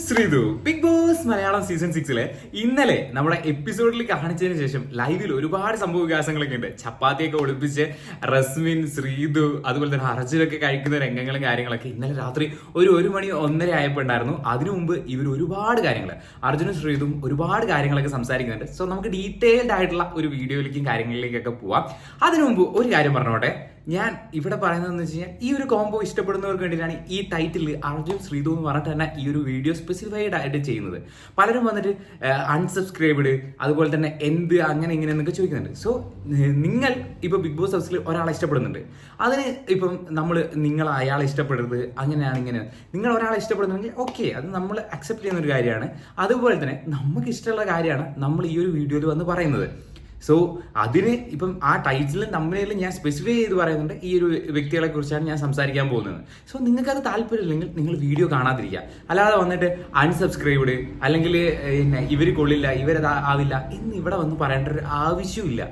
Sreethu. Big Boss Malayalam season സിക്സിലെ ഇന്നലെ നമ്മുടെ എപ്പിസോഡിൽ കാണിച്ചതിന് ശേഷം ലൈവിൽ ഒരുപാട് സംഭവ വികാസങ്ങളൊക്കെ ഉണ്ട്. ചപ്പാത്തിയൊക്കെ ഒളിപ്പിച്ച് റസ്മിൻ ശ്രീതു അതുപോലെ തന്നെ അർജുനൊക്കെ കഴിക്കുന്ന രംഗങ്ങളും കാര്യങ്ങളൊക്കെ ഇന്നലെ രാത്രി ഒരു ഒരു മണി ഒന്നര ആയപ്പോൾ ഉണ്ടായിരുന്നു. അതിനു മുമ്പ് ഇവർ ഒരുപാട് കാര്യങ്ങൾ അർജുനും ശ്രീതും ഒരുപാട് കാര്യങ്ങളൊക്കെ സംസാരിക്കുന്നുണ്ട്. സോ നമുക്ക് ഡീറ്റെയിൽഡ് ആയിട്ടുള്ള ഒരു വീഡിയോയിലേക്കും കാര്യങ്ങളിലേക്കൊക്കെ പോവാം. അതിനു മുമ്പ് ഒരു കാര്യം പറഞ്ഞോട്ടെ. ഞാൻ ഇവിടെ പറയുന്നതെന്ന് വെച്ച് കഴിഞ്ഞാൽ ഈ ഒരു കോംബോ ഇഷ്ടപ്പെടുന്നവർക്ക് വേണ്ടിയിട്ടാണ് ഈ ടൈറ്റിൽ അർജുൻ ശ്രീതു എന്ന് പറഞ്ഞിട്ട് തന്നെ ഈ ഒരു വീഡിയോ സ്പെസിഫൈഡ് ആയിട്ട് ചെയ്യുന്നത്. പലരും വന്നിട്ട് അൺസബ്സ്ക്രൈബ്ഡ് അതുപോലെ തന്നെ എന്ത് അങ്ങനെ ഇങ്ങനെ എന്നൊക്കെ ചോദിക്കുന്നുണ്ട്. സോ നിങ്ങൾ ഇപ്പോൾ ബിഗ് ബോസ് ഹൗസിൽ ഒരാളെ ഇഷ്ടപ്പെടുന്നുണ്ട്. അതിന് ഇപ്പം നമ്മൾ നിങ്ങൾ അയാളെ ഇഷ്ടപ്പെടരുത് അങ്ങനെയാണ് ഇങ്ങനെ നിങ്ങൾ ഒരാളെ ഇഷ്ടപ്പെടുന്നുണ്ടെങ്കിൽ ഓക്കെ അത് നമ്മൾ അക്സെപ്റ്റ് ചെയ്യുന്ന ഒരു കാര്യമാണ്. അതുപോലെ തന്നെ നമുക്ക് ഇഷ്ടമുള്ള കാര്യമാണ് നമ്മൾ ഈ ഒരു വീഡിയോയിൽ വന്ന് പറയുന്നത്. സോ അതിന് ഇപ്പം ആ ടൈറ്റിലും തമ്മിലും ഞാൻ സ്പെസിഫൈ ചെയ്ത് പറയുന്നുണ്ട് ഈ ഒരു വ്യക്തികളെ കുറിച്ചാണ് ഞാൻ സംസാരിക്കാൻ പോകുന്നത്. സോ നിങ്ങൾക്ക് അത് താല്പര്യമില്ലെങ്കിൽ നിങ്ങൾ വീഡിയോ കാണാതിരിക്കുക. അല്ലാതെ വന്നിട്ട് അൺസബ്സ്ക്രൈബ്ഡ് അല്ലെങ്കിൽ പിന്നെ ഇവർ കൊള്ളില്ല ഇവരത് ആവില്ല എന്ന് ഇവിടെ വന്ന് പറയേണ്ട ഒരു ആവശ്യമില്ല.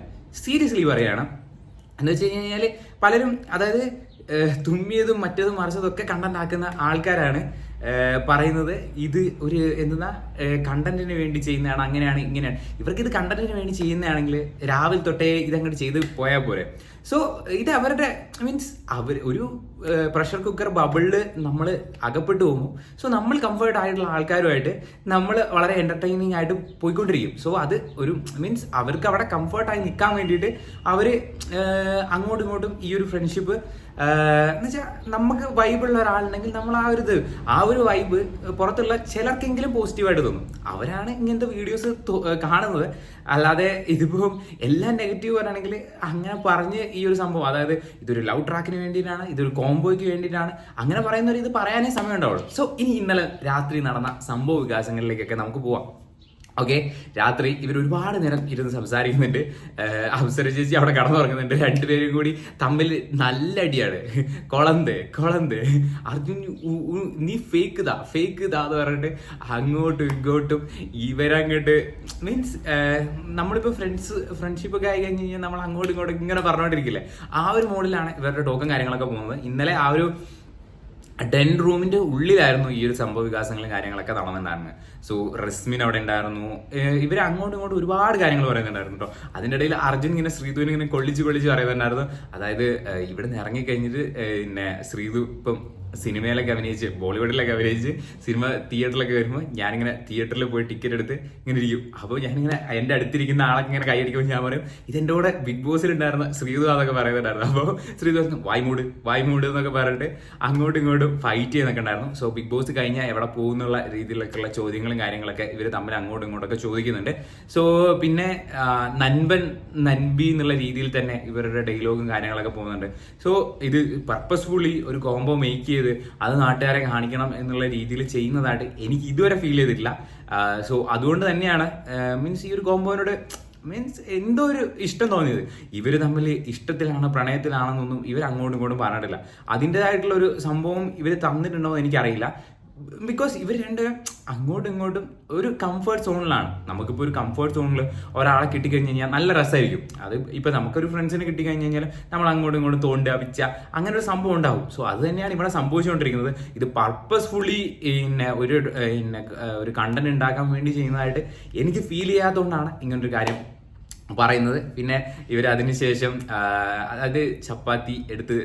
സീരിയസ്ലി പറയുകയാണ് എന്ന് വെച്ച് കഴിഞ്ഞാൽ പലരും അതായത് തുമ്മിയതും മറ്റതും മറിച്ചതും ഒക്കെ കണ്ടന്റ് ആക്കുന്ന ആൾക്കാരാണ്. പറയുന്നത് ഇത് ഒരു എന്താ കണ്ടന്റിന് വേണ്ടി ചെയ്യുന്നതാണ് അങ്ങനെയാണ് ഇങ്ങനെയാണ്. ഇവർക്ക് ഇത് കണ്ടന്റിന് വേണ്ടി ചെയ്യുന്നതാണെങ്കിൽ രാവിലെ തൊട്ടേ ഇതങ്ങോട്ട് ചെയ്ത് പോയാൽ പോരെ. സോ ഇത് അവരുടെ മീൻസ് അവർ ഒരു പ്രഷർ കുക്കർ ബബിളിൽ നമ്മൾ അകപ്പെട്ടു പോകും സോ നമ്മൾ കംഫർട്ട് ആയിട്ടുള്ള ആൾക്കാരുമായിട്ട് നമ്മൾ വളരെ എന്റർടൈനിങ് ആയിട്ട് പോയിക്കൊണ്ടിരിക്കും. സോ അത് ഒരു മീൻസ് അവർക്ക് അവിടെ കംഫർട്ടായി നിൽക്കാൻ വേണ്ടിയിട്ട് അവർ അങ്ങോട്ടും ഇങ്ങോട്ടും ഈ ഒരു ഫ്രണ്ട്ഷിപ്പ് എന്ന് വെച്ചാൽ നമുക്ക് വൈബുള്ള ഒരാളുണ്ടെങ്കിൽ നമ്മൾ ആ ഒരു ഇത് ആ ഒരു വൈബ് പുറത്തുള്ള ചിലർക്കെങ്കിലും പോസിറ്റീവായിട്ട് തോന്നും. അവരാണ് ഇങ്ങനത്തെ വീഡിയോസ് കാണുന്നത്. അല്ലാതെ ഇതിപ്പം എല്ലാം നെഗറ്റീവ് പറയുകയാണെങ്കിൽ അങ്ങനെ പറഞ്ഞ് ഈ ഒരു സംഭവം അതായത് ഇതൊരു ലവ് ട്രാക്കിന് വേണ്ടിയിട്ടാണ് ഇതൊരു കോംബോയ്ക്ക് വേണ്ടിയിട്ടാണ് അങ്ങനെ പറയുന്നവർ ഇത് പറയാനേ സമയം ഉണ്ടാവുള്ളൂ സോ ഇനി ഇന്നലെ രാത്രി നടന്ന സംഭവ വികാസങ്ങളിലേക്കൊക്കെ നമുക്ക് പോവാം. ഓക്കെ രാത്രി ഇവർ ഒരുപാട് നേരം ഇരുന്ന് സംസാരിക്കുന്നുണ്ട്. അപ്സര ചേച്ചി അവിടെ കടന്നുറങ്ങുന്നുണ്ട്. രണ്ടുപേരും കൂടി തമ്മിൽ നല്ല അടിയാണ്. കൊളന്ത് കൊളന്ത്. അർജുൻ നീ ഫേക്ക് ദാ ഫേക്ക് ദാ എന്ന് പറഞ്ഞിട്ട് അങ്ങോട്ടും ഇങ്ങോട്ടും ഇവരങ്ങോട്ട് മീൻസ് നമ്മളിപ്പോൾ ഫ്രണ്ട്സ് ഫ്രണ്ട്ഷിപ്പ് ഒക്കെ ആയി കഴിഞ്ഞ് കഴിഞ്ഞാൽ നമ്മൾ അങ്ങോട്ടും ഇങ്ങോട്ടും ഇങ്ങനെ പറഞ്ഞുകൊണ്ടിരിക്കില്ലേ ആ ഒരു മോഡിലാണ് ഇവരുടെ ടോക്കും കാര്യങ്ങളൊക്കെ പോകുന്നത്. ഇന്നലെ ആ ഒരു ഡെൻ റൂമിന്റെ ഉള്ളിലായിരുന്നു ഈ ഒരു സംഭവ വികാസങ്ങളും കാര്യങ്ങളൊക്കെ നടന്നിട്ടുണ്ടായിരുന്നത് സോ റസ്മിൻ അവിടെ ഉണ്ടായിരുന്നു. ഇവർ അങ്ങോട്ടും ഇങ്ങോട്ടും ഒരുപാട് കാര്യങ്ങൾ പറയുന്നുണ്ടായിരുന്നു കേട്ടോ. അതിന്റെ ഇടയിൽ അർജുൻ ഇങ്ങനെ ശ്രീധുവിനെ ഇങ്ങനെ കൊള്ളിച്ച് കൊള്ളിച്ച് പറയുന്നുണ്ടായിരുന്നു. അതായത് ഇവിടെ നിന്ന് ഇറങ്ങി കഴിഞ്ഞിട്ട് പിന്നെ ശ്രീധു ഇപ്പം സിനിമയിലൊക്കെ അഭിനയിച്ച് ബോളിവുഡിലൊക്കെ അഭിനയിച്ച് സിനിമ തിയേറ്ററിലൊക്കെ വരുമ്പോൾ ഞാനിങ്ങനെ തിയേറ്ററിൽ പോയി ടിക്കറ്റ് എടുത്ത് ഇങ്ങനെ ഇരിക്കും. അപ്പോൾ ഞാനിങ്ങനെ എന്റെ അടുത്തിരിക്കുന്ന ആളൊക്കെ ഇങ്ങനെ കൈയടിക്കുമ്പോൾ ഞാൻ പറയും ഇതെന്റെ കൂടെ ബിഗ് ബോസിൽ ഉണ്ടായിരുന്ന ശ്രീധു അതൊക്കെ പറയുന്നുണ്ടായിരുന്നു അപ്പോൾ ശ്രീധു വായ്മൂട് വായ്മൂട് എന്നൊക്കെ പറഞ്ഞിട്ട് അങ്ങോട്ടും ഇങ്ങോട്ടും ഫൈറ്റ് ചെയ്യുന്നൊക്കെ ഉണ്ടായിരുന്നു. സോ ബിഗ് ബോസ് കഴിഞ്ഞാൽ എവിടെ പോകുന്നുള്ള രീതിയിലൊക്കെയുള്ള ചോദ്യങ്ങളും കാര്യങ്ങളൊക്കെ ഇവർ തമ്മിൽ അങ്ങോട്ടും ഇങ്ങോട്ടൊക്കെ ചോദിക്കുന്നുണ്ട്. സോ പിന്നെ നൻപൻ നൻബി എന്നുള്ള രീതിയിൽ തന്നെ ഇവരുടെ ഡയലോഗും കാര്യങ്ങളൊക്കെ പോകുന്നുണ്ട്. സോ ഇത് പർപ്പസ്ഫുള്ളി ഒരു കോംബോ മേക്ക് ചെയ്ത് അത് നാട്ടുകാരെ കാണിക്കണം എന്നുള്ള രീതിയിൽ ചെയ്യുന്നതായിട്ട് എനിക്ക് ഇതുവരെ ഫീൽ ചെയ്തിട്ടില്ല. സോ അതുകൊണ്ട് തന്നെയാണ് മീൻസ് ഈ ഒരു കോമ്പോനോട് മീൻസ് എന്തോ ഒരു ഇഷ്ടം തോന്നിയത്. ഇവർ തമ്മിൽ ഇഷ്ടത്തിലാണ് പ്രണയത്തിലാണെന്നൊന്നും ഇവർ അങ്ങോട്ടും ഇങ്ങോട്ടും പറഞ്ഞിട്ടില്ല. അതിന്റെതായിട്ടുള്ള ഒരു സംഭവം ഇവർ തന്നിട്ടുണ്ടോ എന്ന് എനിക്കറിയില്ല. ബിക്കോസ് ഇവർ രണ്ട് അങ്ങോട്ടും ഇങ്ങോട്ടും ഒരു കംഫർട്ട് സോണിലാണ് നമുക്കിപ്പോൾ ഒരു കംഫർട്ട് സോണിൽ ഒരാളെ കിട്ടിക്കഴിഞ്ഞ് കഴിഞ്ഞാൽ നല്ല രസമായിരിക്കും. അത് ഇപ്പം നമുക്കൊരു ഫ്രണ്ട്സിനെ കിട്ടിക്കഴിഞ്ഞ് കഴിഞ്ഞാൽ നമ്മൾ അങ്ങോട്ടും ഇങ്ങോട്ടും തോണ്ട വിച്ച അങ്ങനെ ഒരു സംഭവം ഉണ്ടാവും. സോ അത് തന്നെയാണ് ഇവിടെ സംഭവിച്ചുകൊണ്ടിരിക്കുന്നത്. ഇത് പർപ്പസ്ഫുള്ളി പിന്നെ ഒരു പിന്നെ ഒരു കണ്ടന്റ് ഉണ്ടാക്കാൻ വേണ്ടി ചെയ്യുന്നതായിട്ട് എനിക്ക് ഫീൽ ചെയ്യാത്തതുകൊണ്ടാണ് ഇങ്ങനൊരു കാര്യം പറയുന്നത്. പിന്നെ ഇവർ അതിനുശേഷം അതായത് ചപ്പാത്തി എടുത്ത്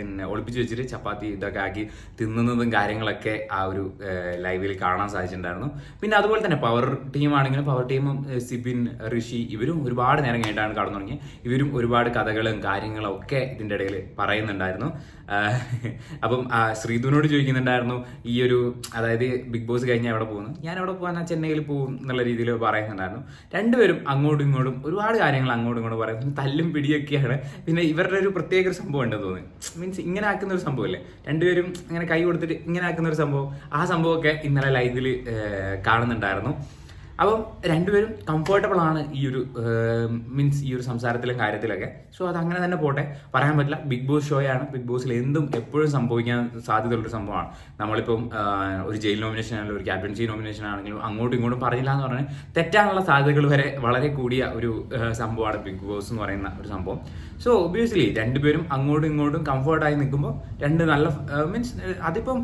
പിന്നെ ഒളിപ്പിച്ച് വെച്ചിട്ട് ചപ്പാത്തി ഇതൊക്കെ ആക്കി തിന്നുന്നതും കാര്യങ്ങളൊക്കെ ആ ഒരു ലൈവിൽ കാണാൻ സാധിച്ചിട്ടുണ്ടായിരുന്നു. പിന്നെ അതുപോലെ തന്നെ പവർ ടീം ആണെങ്കിലും പവർ ടീമും സിബിൻ ഋഷി ഇവരും ഒരുപാട് നേരം കഴിഞ്ഞിട്ടാണ് കടന്നു തുടങ്ങി ഇവരും ഒരുപാട് കഥകളും കാര്യങ്ങളും ഒക്കെ ഇതിന്റെ ഇടയിൽ പറയുന്നുണ്ടായിരുന്നു. അപ്പം ശ്രീധുവിനോട് ചോദിക്കുന്നുണ്ടായിരുന്നു ഈ ഒരു അതായത് ബിഗ് ബോസ് കഴിഞ്ഞാൽ എവിടെ പോകുന്നു? ഞാൻ എവിടെ പോകാൻ ചെന്നൈയിൽ പോകും എന്നുള്ള രീതിയിൽ പറയുന്നുണ്ടായിരുന്നു. രണ്ടുപേരും അങ്ങോട്ടും ഇങ്ങോട്ടും ഒരുപാട് കാര്യങ്ങൾ അങ്ങോട്ടും ഇങ്ങോട്ടും പറയും. തല്ലും പിടിയൊക്കെയാണ്. പിന്നെ ഇവരുടെ ഒരു പ്രത്യേക ഒരു സംഭവം ഉണ്ടെന്ന് തോന്നുന്നു. മീൻസ് ഇങ്ങനെ ആക്കുന്ന ഒരു സംഭവം അല്ലേ രണ്ടുപേരും ഇങ്ങനെ കൈ കൊടുത്തിട്ട് ഇങ്ങനെ ആക്കുന്ന ഒരു സംഭവം. ആ സംഭവമൊക്കെ ഇന്നലെ ലൈവിൽ കാണുന്നുണ്ടായിരുന്നു. അപ്പം രണ്ടുപേരും കംഫർട്ടബിൾ ആണ് ഈ ഒരു മീൻസ് ഈ ഒരു സംസാരത്തിലും കാര്യത്തിലൊക്കെ. സോ അത് അങ്ങനെ തന്നെ പോട്ടെ. പറയാൻ പറ്റില്ല. ബിഗ് ബോസ് ഷോയാണ് ബിഗ് ബോസിൽ എന്തും എപ്പോഴും സംഭവിക്കാൻ സാധ്യതയുള്ളൊരു സംഭവമാണ്. നമ്മളിപ്പം ഒരു ജയിൽ നോമിനേഷൻ ആണെങ്കിലും ഒരു ക്യാപ്റ്റൻസി നോമിനേഷൻ ആണെങ്കിലും അങ്ങോട്ടും ഇങ്ങോട്ടും പറഞ്ഞില്ല എന്ന് പറഞ്ഞാൽ തെറ്റാനുള്ള സാധ്യതകൾ വരെ വളരെ കൂടിയ ഒരു സംഭവമാണ് ബിഗ് ബോസ് എന്ന് പറയുന്ന ഒരു സംഭവം. സോ ഒബിയസ്ലി രണ്ടുപേരും അങ്ങോട്ടും ഇങ്ങോട്ടും കംഫർട്ടായി നിൽക്കുമ്പോൾ രണ്ട് നല്ല മീൻസ് അതിപ്പം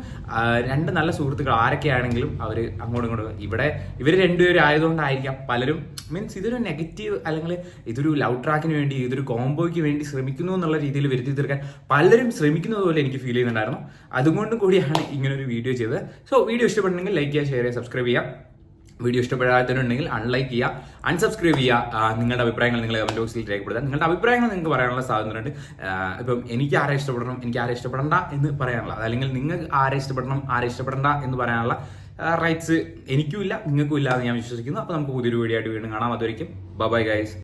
രണ്ട് നല്ല സുഹൃത്തുക്കൾ ആരൊക്കെയാണെങ്കിലും അവർ അങ്ങോട്ടും ഇങ്ങോട്ടും ഇവിടെ ഇവർ രണ്ടുപേരും ആയതുകൊണ്ടായിരിക്കാം പലരും മീൻസ് ഇതൊരു നെഗറ്റീവ് അല്ലെങ്കിൽ ഇതൊരു ലവ് ട്രാക്കിന് വേണ്ടി ഇതൊരു കോംബോയ്ക്ക് വേണ്ടി ശ്രമിക്കുന്നു എന്നുള്ള രീതിയിൽ വരുത്തി തീർക്കാൻ പലരും ശ്രമിക്കുന്നത് പോലെ എനിക്ക് ഫീൽ ചെയ്യുന്നുണ്ടായിരുന്നു. അതുകൊണ്ട് കൂടിയാണ് ഇങ്ങനെ ഒരു വീഡിയോ ചെയ്തത്. സോ വീഡിയോ ഇഷ്ടപ്പെട്ടുണ്ടെങ്കിൽ ലൈക്ക് ചെയ്യുക ഷെയർ ചെയ്യുക സബ്സ്ക്രൈബ് ചെയ്യുക. വീഡിയോ ഇഷ്ടപ്പെടാത്തവരുണ്ടെങ്കിൽ അൺലൈക്ക് ചെയ്യുക. അൺസബ്സ്ക്രൈബ് ചെയ്യുക. നിങ്ങളുടെ അഭിപ്രായങ്ങൾ നിങ്ങൾ കമന്റ് ബോക്സിൽ രേഖപ്പെടുത്തുക. നിങ്ങളുടെ അഭിപ്രായങ്ങൾ നിങ്ങൾക്ക് പറയാനുള്ള സ്വാതന്ത്ര്യമുണ്ട് ഇപ്പം എനിക്ക് ആരെ ഇഷ്ടപ്പെടണം എനിക്ക് ആരെ ഇഷ്ടപ്പെടണ്ട എന്ന് പറയാനുള്ള അല്ലെങ്കിൽ നിങ്ങൾക്ക് ആരെ ഇഷ്ടപ്പെടണം ആരെ ഇഷ്ടപ്പെടണ്ട എന്ന് പറയാനുള്ള റൈറ്റ്സ് എനിക്കും ഇല്ല നിങ്ങൾക്കും ഇല്ല ഞാൻ വിശ്വസിക്കുന്നു. അപ്പോൾ നമുക്ക് പുതിയൊരു വീഡിയോ ആയിട്ട് വീണ്ടും കാണാം. അതുവരെയും ബൈ ഗൈസ്